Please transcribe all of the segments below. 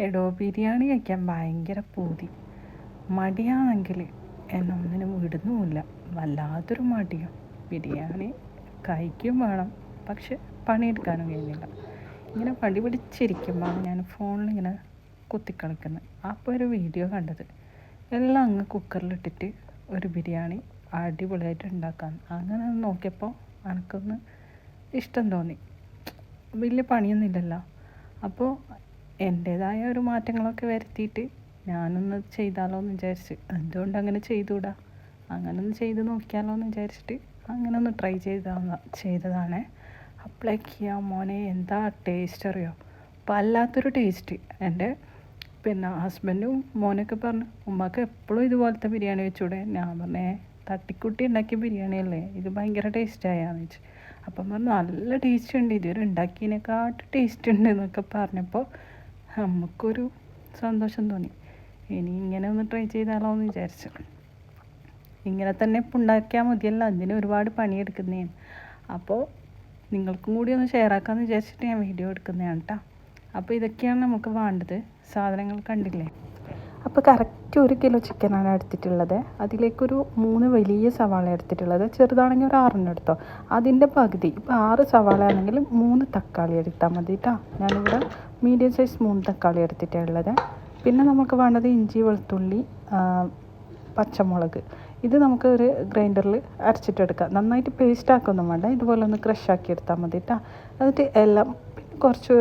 എടോ ബിരിയാണി കഴിക്കാൻ ഭയങ്കര പൂതി. മടിയാണെങ്കിൽ എന്നൊന്നിനും വിടുന്നുമില്ല. വല്ലാത്തൊരു മടിയും. ബിരിയാണി കഴിക്കും വേണം പക്ഷെ പണിയെടുക്കാനും കഴിയുന്നില്ല. ഇങ്ങനെ പടി പിടിച്ചിരിക്കുമ്പോഴാണ് ഞാൻ ഫോണിലിങ്ങനെ കുത്തിക്കളിക്കുന്നത്. അപ്പോൾ ഒരു വീഡിയോ കണ്ടത്. എല്ലാം അങ്ങ് കുക്കറിലിട്ടിട്ട് ഒരു ബിരിയാണി അടിപൊളിയായിട്ട് ഉണ്ടാക്കാൻ. അങ്ങനെ നോക്കിയപ്പോൾ എനിക്കൊന്ന് ഇഷ്ടം തോന്നി. വലിയ പണിയൊന്നുമില്ലല്ലോ. അപ്പോൾ എന്റേതായ ഒരു മാറ്റങ്ങളൊക്കെ വരുത്തിയിട്ട് ഞാനൊന്ന് ചെയ്താലോ എന്ന് വിചാരിച്ച്. എന്തുകൊണ്ട് അങ്ങനെ ചെയ്തുകൂടാ അങ്ങനെ ഒന്ന് ചെയ്ത് നോക്കിയാലോ എന്ന് വിചാരിച്ചിട്ട് അങ്ങനെ ഒന്ന് ട്രൈ ചെയ്താ ചെയ്തതാണ്. അപ്ലൈ ചെയ്യാൻ മോനെ എന്താ ടേസ്റ്റ് അറിയോ? വല്ലാത്തൊരു ടേസ്റ്റ് എന്റെ പിന്നെ ഹസ്ബൻഡും മോനൊക്കെ പറഞ്ഞു ഉമ്മക്ക് എപ്പോഴും ഇതുപോലത്തെ ബിരിയാണി വെച്ചൂടെ? ഞാൻ പറഞ്ഞേ തട്ടിക്കുട്ടി ഉണ്ടാക്കിയ ബിരിയാണി ഇത് ഭയങ്കര ടേസ്റ്റായാന്ന് വെച്ച്. അപ്പം പറഞ്ഞു നല്ല ടേസ്റ്റ് ഉണ്ട് ഇതുവരെ ഉണ്ടാക്കിയതിനെക്കാട്ട് ടേസ്റ്റ് ഉണ്ട് എന്നൊക്കെ പറഞ്ഞപ്പോൾ നമുക്കൊരു സന്തോഷം തോന്നി. ഇനി ഇങ്ങനെ ഒന്ന് ട്രൈ ചെയ്താലോ എന്ന് വിചാരിച്ചു. ഇങ്ങനെ തന്നെ ഉണ്ടാക്കിയാൽ മതിയല്ലോ. അതിന് ഒരുപാട് പണിയെടുക്കുന്നേ. അപ്പോൾ നിങ്ങൾക്കും കൂടി ഒന്ന് ഷെയർ ആക്കാമെന്ന് വിചാരിച്ചിട്ട് ഞാൻ വീഡിയോ എടുക്കുന്നതാണ് കേട്ടോ അപ്പോൾ ഇതൊക്കെയാണ് നമുക്ക് വേണ്ടത്. സാധനങ്ങൾ കണ്ടില്ലേ? അപ്പോൾ കറക്റ്റ് ഒരു കിലോ ചിക്കനാണ് എടുത്തിട്ടുള്ളത്. അതിലേക്കൊരു മൂന്ന് വലിയ സവാള എടുത്തിട്ടുള്ളത്. ചെറുതാണെങ്കിൽ ഒരു ആറെണ്ണം എടുത്തോ. അതിന്റെ പകുതി ഇപ്പോൾ ആറ് സവാള ആണെങ്കിൽ മൂന്ന് തക്കാളി എടുത്താൽ മതി കേട്ടോ. ഞാനിവിടെ മീഡിയം സൈസ് മൂന്ന് തക്കാളി എടുത്തിട്ടുള്ളത് പിന്നെ നമുക്ക് വേണ്ടത് ഇഞ്ചി വെളുത്തുള്ളി പച്ചമുളക്. ഇത് നമുക്ക് ഒരു ഗ്രൈൻഡറിൽ അരച്ചിട്ടെടുക്കാം. നന്നായിട്ട് പേസ്റ്റ് ആക്കൊന്നും വേണ്ട. ഇതുപോലെ ഒന്ന് ക്രഷ് ആക്കി എടുത്താൽ മതി കേട്ടോ. എന്നിട്ട് എല്ലാം കുറച്ച്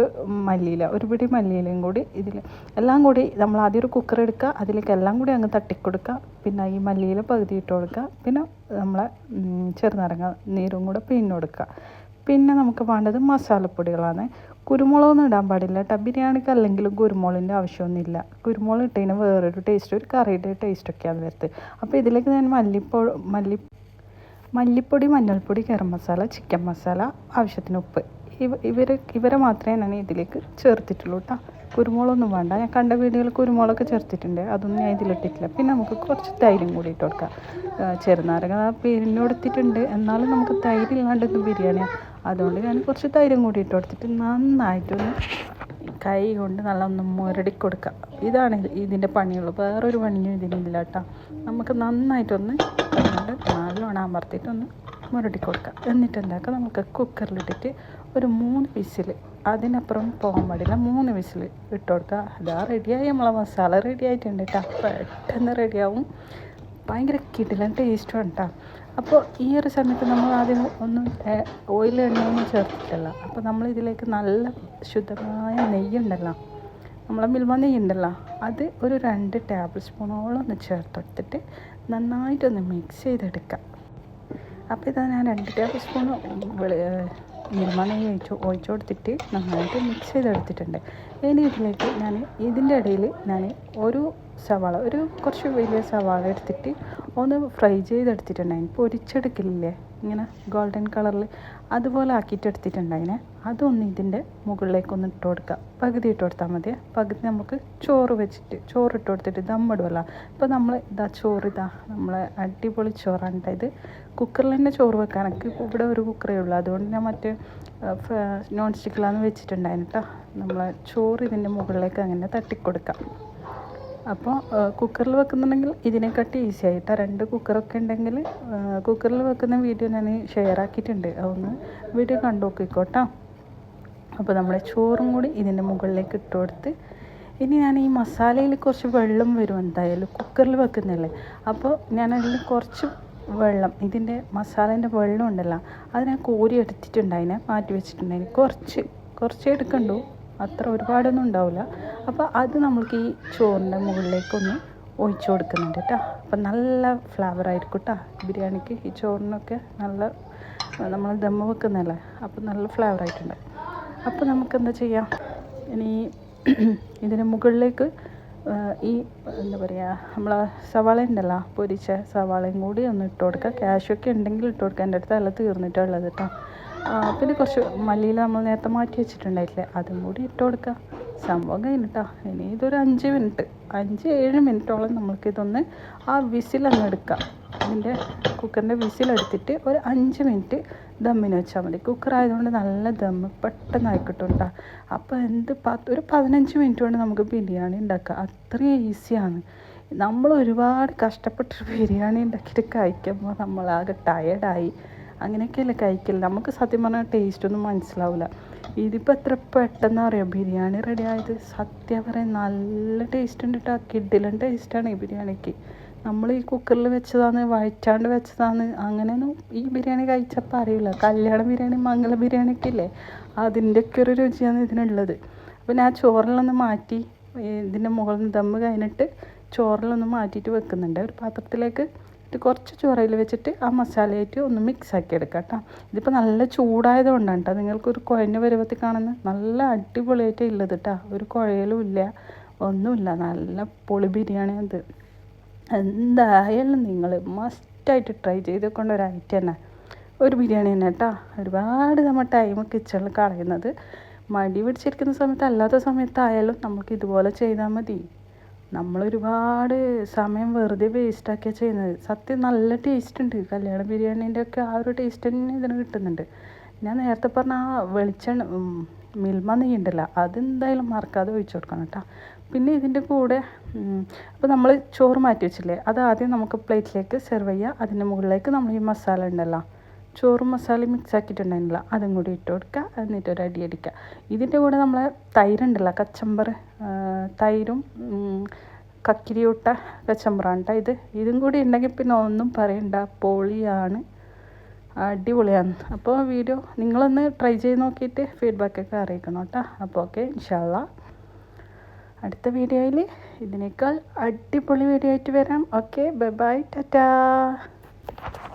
മല്ലിയില ഒരു പിടി മല്ലിയിലയും കൂടി ഇതിൽ എല്ലാം കൂടി നമ്മൾ ആദ്യം ഒരു കുക്കർ എടുക്കുക അതിലേക്ക് എല്ലാം കൂടി അങ്ങ് തട്ടിക്കൊടുക്കുക. പിന്നെ ഈ മല്ലിയില പകുതി ഇട്ട് കൊടുക്കുക. പിന്നെ നമ്മളെ ചെറുനാരങ്ങ നീരും കൂടെ പിഴിഞ്ഞ് കൊടുക്കുക. പിന്നെ നമുക്ക് വേണ്ടത് മസാലപ്പൊടികളാണ്. കുരുമുളകൊന്നും ഇടാൻ പാടില്ല കേട്ടോ ബിരിയാണിക്ക് അല്ലെങ്കിലും കുരുമുളകിന്റെ ആവശ്യമൊന്നുമില്ല. കുരുമുളക് ഇട്ടതിന് വേറൊരു ടേസ്റ്റ് ഒരു കറിയുടെ ടേസ്റ്റൊക്കെയാണ് വരുന്നത്. അപ്പോൾ ഇതിലേക്ക് ഞാൻ മല്ലിപ്പോ മല്ലി മല്ലിപ്പൊടി മഞ്ഞൾപ്പൊടി ഗരം മസാല ചിക്കൻ മസാല ആവശ്യത്തിന് ഉപ്പ് ഇവ ഇവർ ഇവരെ മാത്രമേ ഞാൻ ഇതിലേക്ക് ചേർത്തിട്ടുള്ളൂ കേട്ടോ കുരുമുളകൊന്നും വേണ്ട. ഞാൻ കണ്ട വീടുകളിൽ കുരുമുളകൊക്കെ ചേർത്തിട്ടുണ്ട്. അതൊന്നും ഞാൻ ഇതിലിട്ടിട്ടില്ല. പിന്നെ നമുക്ക് കുറച്ച് തൈരും കൂടി ഇട്ട് കൊടുക്കാം. ചെറുനാരങ്ങ പിന്നെ കൊടുത്തിട്ടുണ്ട്. എന്നാലും നമുക്ക് തൈര് ഇല്ലാണ്ടൊന്നും ബിരിയാണിയാണ് അതുകൊണ്ട് ഞാൻ കുറച്ച് തൈരും കൂടി ഇട്ട് കൊടുത്തിട്ട് നന്നായിട്ടൊന്ന് കൈ കൊണ്ട് നല്ല ഒന്ന് മുരടി കൊടുക്കുക ഇതാണ് ഇതിന്റെ പണിയുള്ളൂ. വേറൊരു പണിയും ഇതിനില്ല കേട്ടോ നമുക്ക് നന്നായിട്ടൊന്ന് നല്ലോണം അമർത്തിയിട്ടൊന്ന് മുരടി കൊടുക്കുക എന്നിട്ട് എന്താക്കുക നമുക്ക് കുക്കറിലിട്ടിട്ട് ഒരു മൂന്ന് വിസിൽ അതിനപ്പുറം പോകാൻ പാടില്ല. മൂന്ന് വിസിൽ ഇട്ട് കൊടുക്കുക അതാ റെഡിയായി നമ്മളെ മസാല റെഡി ആയിട്ടുണ്ട് കേട്ടോ പെട്ടെന്ന് റെഡിയാവും ഭയങ്കര കിടിലൻ ടേസ്റ്റും കേട്ടോ അപ്പോൾ ഈ ഒരു സമയത്ത് നമ്മൾ ആദ്യം ഒന്നും ഓയിൽ എണ്ണയൊന്നും ചേർത്തിട്ടില്ല അപ്പോൾ നമ്മൾ ഇതിലേക്ക് നല്ല ശുദ്ധമായ നെയ്യുണ്ടല്ലോ നമ്മളെ മിൽമ നെയ്യുണ്ടല്ലോ അത് ഒരു രണ്ട് ടേബിൾ സ്പൂണോളം ഒന്ന് ചേർത്തെടുത്തിട്ട് നന്നായിട്ടൊന്ന് മിക്സ് ചെയ്തെടുക്കാം. അപ്പോൾ ഇത് ഞാൻ രണ്ട് ടേബിൾ സ്പൂൺ നിർമ്മാണം ഒഴിച്ച് ഒഴിച്ചു കൊടുത്തിട്ട് നന്നായിട്ട് മിക്സ് ചെയ്തെടുത്തിട്ടുണ്ട്. ഇനി ഇതിലേക്ക് ഞാൻ ഇതിന്റെ ഇടയിൽ ഞാൻ ഒരു സവാള ഒരു കുറച്ച് വലിയ സവാള എടുത്തിട്ട് ഒന്ന് ഫ്രൈ ചെയ്തെടുത്തിട്ടുണ്ടായിന് പൊരിച്ചെടുക്കില്ലേ ഇങ്ങനെ ഗോൾഡൻ കളറിൽ അതുപോലെ ആക്കിയിട്ട് എടുത്തിട്ടുണ്ടായിനെ. അതൊന്ന് ഇതിന്റെ മുകളിലേക്കൊന്ന് ഇട്ട് കൊടുക്കുക പകുതി ഇട്ട് കൊടുത്താൽ മതി പകുതി നമുക്ക് ചോറ് വെച്ചിട്ട് ചോറ് ഇട്ട് കൊടുത്തിട്ട് ദമ്മിടുമല്ലോ ഇപ്പോൾ നമ്മൾ ഇതാ ചോറ് ഇതാ നമ്മളെ അടിപൊളി ചോറാണ് ഇത്. കുക്കറിൽ തന്നെ ചോറ് വെക്കാൻ എനിക്ക് ഇവിടെ ഒരു കുക്കറേ ഉള്ളൂ. അതുകൊണ്ട് ഞാൻ മറ്റേ നോൺ സ്റ്റിക്കിലാണ് വെച്ചിട്ടുണ്ടായിരുന്നു കേട്ടോ നമ്മളെ ചോറ് ഇതിന്റെ മുകളിലേക്ക് അങ്ങനെ തട്ടിക്കൊടുക്കാം. അപ്പോൾ കുക്കറിൽ വെക്കുന്നുണ്ടെങ്കിൽ ഇതിനെക്കാട്ടി ഈസി ആയിട്ടാ രണ്ട് കുക്കറൊക്കെ ഉണ്ടെങ്കിൽ കുക്കറിൽ വെക്കുന്ന വീഡിയോ ഞാൻ ഷെയർ ആക്കിയിട്ടുണ്ട്. അതൊന്ന് വീഡിയോ കണ്ടു നോക്കിക്കോട്ടോ. അപ്പോൾ നമ്മൾ ചോറും കൂടി ഇതിന്റെ മുകളിലേക്ക് ഇട്ട് കൊടുത്ത് ഇനി ഞാൻ ഈ മസാലയിൽ കുറച്ച് വെള്ളം വരും എന്തായാലും കുക്കറിൽ വെക്കുന്നില്ലേ അപ്പോൾ ഞാൻ അതിൽ കുറച്ച് വെള്ളം ഇതിന്റെ മസാലേന്റെ വെള്ളം ഉണ്ടല്ലോ അത് ഞാൻ കോരി എടുത്തിട്ടുണ്ടായിനെ മാറ്റി വെച്ചിട്ടുണ്ടായിന് കുറച്ച് കുറച്ച് എടുക്കണ്ടു അത്ര ഒരുപാടൊന്നും ഉണ്ടാവില്ല. അപ്പോൾ അത് നമ്മൾക്ക് ഈ ചോറിന്റെ മുകളിലേക്കൊന്ന് ഒഴിച്ചു കൊടുക്കുന്നുണ്ട് കേട്ടോ. അപ്പം നല്ല ഫ്ലേവർ ആയിരിക്കും കേട്ടോ ബിരിയാണിക്ക്. ഈ ചോറിനൊക്കെ നല്ല നമ്മൾ ദമ്മ വെക്കുന്നതല്ലേ? അപ്പം നല്ല ഫ്ലേവർ ആയിട്ടുണ്ട്. അപ്പോൾ നമുക്ക് എന്താ ചെയ്യാം? ഇനി ഇതിന് മുകളിലേക്ക് ഈ എന്താ പറയുക നമ്മൾ സവാള ഉണ്ടല്ലോ പൊരിച്ച സവാളയും കൂടി ഒന്ന് ഇട്ട് കൊടുക്കുക. ക്യാഷൊക്കെ ഉണ്ടെങ്കിൽ ഇട്ട് കൊടുക്കുക. എന്റെ അടുത്ത് അല്ല തീർന്നിട്ടുള്ളത് കേട്ടോ. പിന്നെ കുറച്ച് മല്ലിയിൽ നമ്മൾ നേരത്തെ മാറ്റി വെച്ചിട്ടുണ്ടായിട്ടില്ലേ അതും കൂടി ഇട്ട് കൊടുക്കുക സംഭവം കഴിഞ്ഞിട്ടാ. ഇനി ഇതൊരു അഞ്ച് മിനിറ്റ് അഞ്ച് ഏഴ് മിനിറ്റോളം നമ്മൾക്കിതൊന്ന് ആ വിസിൽ അങ്ങ് എടുക്കാം. ഇതിന്റെ കുക്കറിന്റെ വിസിലെടുത്തിട്ട് ഒരു അഞ്ച് മിനിറ്റ് ദമ്മിന് വെച്ചാൽ മതി. കുക്കർ ആയതുകൊണ്ട് നല്ല ദമ്മ് പെട്ടെന്ന് ആയിക്കിട്ടും കേട്ടോ അപ്പോൾ എന്ത് പത്ത് ഒരു പതിനഞ്ച് മിനിറ്റ് കൊണ്ട് നമുക്ക് ബിരിയാണി ഉണ്ടാക്കാം. അത്രയും ഈസിയാണ്. നമ്മൾ ഒരുപാട് കഷ്ടപ്പെട്ട് ബിരിയാണി ഉണ്ടാക്കിയിട്ട് കഴിക്കുമ്പോൾ നമ്മളാകെ ടയർഡായി അങ്ങനെയൊക്കെയല്ലേ കഴിക്കില്ല നമുക്ക് സത്യം പറഞ്ഞാൽ ടേസ്റ്റ് ഒന്നും മനസ്സിലാവില്ല ഇതിപ്പോൾ എത്ര പെട്ടെന്ന് അറിയാം? ബിരിയാണി റെഡി ആയത്. സത്യം പറയാൻ നല്ല ടേസ്റ്റ് ഉണ്ട് കേട്ടോ കിഡിലും ടേസ്റ്റാണ് ഈ ബിരിയാണിക്ക്. നമ്മൾ ഈ കുക്കറിൽ വെച്ചതാണ് വഴറ്റാണ്ട് വെച്ചതാണ്. അങ്ങനെയൊന്നും ഈ ബിരിയാണി കഴിച്ചപ്പോൾ അറിയില്ല. കല്യാണ ബിരിയാണി മംഗള ബിരിയാണി ഒക്കെ ഇല്ലേ? അതിന്റെയൊക്കെ ഒരു രുചിയാണ് ഇതിനുള്ളത്. അപ്പോൾ ഞാൻ ചോറിലൊന്ന് മാറ്റി ഇതിന്റെ മുകളിൽ ദമ്മ് കഴിഞ്ഞിട്ട് ചോറിലൊന്ന് മാറ്റിയിട്ട് വെക്കുന്നുണ്ട്. ഒരു പാത്രത്തിലേക്ക് ഇട്ട് കുറച്ച് ചോറയിൽ വെച്ചിട്ട് ആ മസാലയായിട്ട് ഒന്ന് മിക്സ് ആക്കി എടുക്കാം കേട്ടോ ഇതിപ്പോൾ നല്ല ചൂടായത് കൊണ്ടാണ് കേട്ടോ നിങ്ങൾക്കൊരു കുഴഞ്ഞ പരുവത്തിൽ കാണുന്ന നല്ല അടിപൊളിയായിട്ട് ഉള്ളത് കേട്ടോ ഒരു കുഴയലും ഇല്ല ഒന്നുമില്ല. നല്ല പൊളി ബിരിയാണി അത്. എന്തായാലും നിങ്ങൾ മസ്റ്റായിട്ട് ട്രൈ ചെയ്ത് കൊണ്ട് ഒരു ഐറ്റം തന്നെ ഒരു ബിരിയാണി തന്നെ കേട്ടോ ഒരുപാട് നമ്മൾ ടൈം കിച്ചണിൽ കളയുന്നത്. മടി പിടിച്ചിരിക്കുന്ന സമയത്ത് അല്ലാത്ത സമയത്തായാലും നമുക്ക് ഇതുപോലെ ചെയ്താൽ മതി. നമ്മൾ ഒരുപാട് സമയം വെറുതെ വേസ്റ്റാക്കിയാണ് ചെയ്യുന്നത്. സത്യം നല്ല ടേസ്റ്റ് ഉണ്ട്. കല്യാണ ബിരിയാണീന്റെ ഒക്കെ ആ ഒരു ടേസ്റ്റ് തന്നെ ഇതിന് കിട്ടുന്നുണ്ട്. ഞാൻ നേരത്തെ പറഞ്ഞ ആ വെളിച്ചെണ്ണ മിൽമ നെയ്യ് ഉണ്ടല്ലോ അതെന്തായാലും മറക്കാതെ ഒഴിച്ചു കൊടുക്കണം കേട്ടോ. പിന്നെ ഇതിന്റെ കൂടെ അപ്പോൾ നമ്മൾ ചോറ് മാറ്റി വെച്ചില്ലേ? അത് ആദ്യം നമുക്ക് പ്ലേറ്റിലേക്ക് സെർവ് ചെയ്യുക അതിന്റെ മുകളിലേക്ക് നമ്മൾ ഈ മസാല ഉണ്ടല്ലോ ചോറും മസാലയും മിക്സ് ആക്കിയിട്ടുണ്ടായിരുന്നില്ല. അതും കൂടി ഇട്ട് കൊടുക്കുക. എന്നിട്ട് ഒരു അടി അടിക്കുക. ഇതിന്റെ കൂടെ നമ്മൾ തൈരുണ്ടല്ലോ കച്ചമ്പർ തൈരും കക്കിരിയൂട്ട കച്ചമ്പറാണ് ഇത്. ഇതും കൂടി ഉണ്ടെങ്കിൽ പിന്നെ ഒന്നും പറയണ്ട. പൊളിയാണ്. അടിപൊളിയാണ്. അപ്പോൾ വീഡിയോ നിങ്ങളൊന്ന് ട്രൈ ചെയ്ത് നോക്കിയിട്ട് ഫീഡ്ബാക്കൊക്കെ അറിയിക്കണം കേട്ടോ അപ്പോൾ ഓക്കെ ഇൻഷാല്ല അടുത്ത വീഡിയോയിൽ ഇതിനേക്കാൾ അടിപൊളി വീഡിയോ ആയിട്ട് വരാം. Okay bye bye tata.